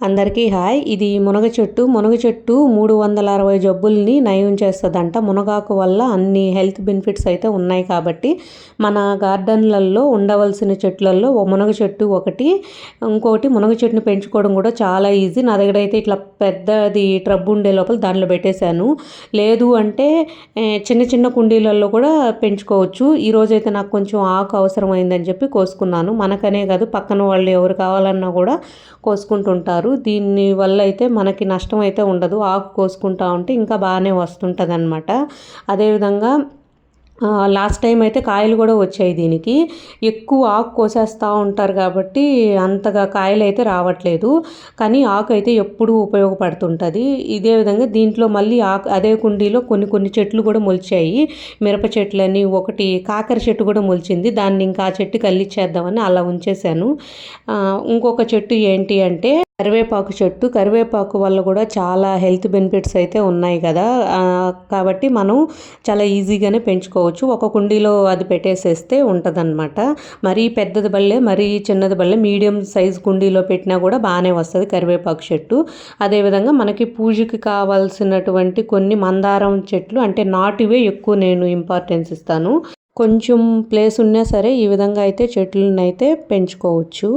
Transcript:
అందరికీ హాయ్. ఇది మునగ చెట్టు. మునగ చెట్టు మూడు వందల అరవై జబ్బుల్ని నయం చేస్తుందంట. మునగాకు వల్ల అన్ని హెల్త్ బెనిఫిట్స్ అయితే ఉన్నాయి కాబట్టి మన గార్డెన్లలో ఉండవలసిన చెట్లలో మునగ చెట్టు ఒకటి. ఇంకొకటి మునగ చెట్టుని పెంచుకోవడం కూడా చాలా ఈజీ. నా దగ్గర అయితే ఇట్లా పెద్దది ట్రబ్ ఉండే లోపల దాంట్లో పెట్టేశాను. లేదు అంటే చిన్న చిన్న కుండీలలో కూడా పెంచుకోవచ్చు. ఈరోజైతే నాకు కొంచెం ఆకు అవసరమైందని చెప్పి కోసుకున్నాను. మనకనే కాదు పక్కన వాళ్ళు ఎవరు కావాలన్నా కూడా కోసుకుంటుంటారు. దీని వల్ల అయితే మనకి నష్టం అయితే ఉండదు. ఆకు కోసుకుంటా ఉంటే ఇంకా బాగానే వస్తుంటుంది అనమాట అదేవిధంగా లాస్ట్ టైం అయితే కాయలు కూడా వచ్చాయి దీనికి. ఎక్కువ ఆకు కోసేస్తూ ఉంటారు కాబట్టి అంతగా కాయలు అయితే రావట్లేదు. కానీ ఆకు అయితే ఎప్పుడూ ఉపయోగపడుతుంటుంది. ఇదే విధంగా దీంట్లో మళ్ళీ ఆకు అదే కుండీలో కొన్ని కొన్ని చెట్లు కూడా మొలిచాయి. మిరప చెట్లని ఒకటి కాకర చెట్టు కూడా మొలిచింది. దాన్ని ఇంకా ఆ చెట్టుకి అల్లిచ్చేద్దామని అలా ఉంచేశాను. ఇంకొక చెట్టు ఏంటి అంటే కరివేపాకు చెట్టు కరివేపాకు వల్ల కూడా చాలా హెల్త్ బెనిఫిట్స్ అయితే ఉన్నాయి కదా. కాబట్టి మనం చాలా ఈజీగానే పెంచుకోవచ్చు. ఒక కుండీలో అది పెట్టేసేస్తే ఉంటుందన్నమాట. మరీ పెద్దది బల్లే మరీ చిన్నది బల్లే మీడియం సైజ్ కుండీలో పెట్టినా కూడా బాగానే వస్తుంది కరివేపాకు చెట్టు. అదేవిధంగా మనకి పూజకి కావాల్సినటువంటి కొన్ని మందారం చెట్లు అంటే నాటివే ఎక్కువ నేను ఇంపార్టెన్స్ ఇస్తాను. కొంచెం ప్లేస్ ఉన్నా సరే ఈ విధంగా అయితే చెట్లను అయితే పెంచుకోవచ్చు.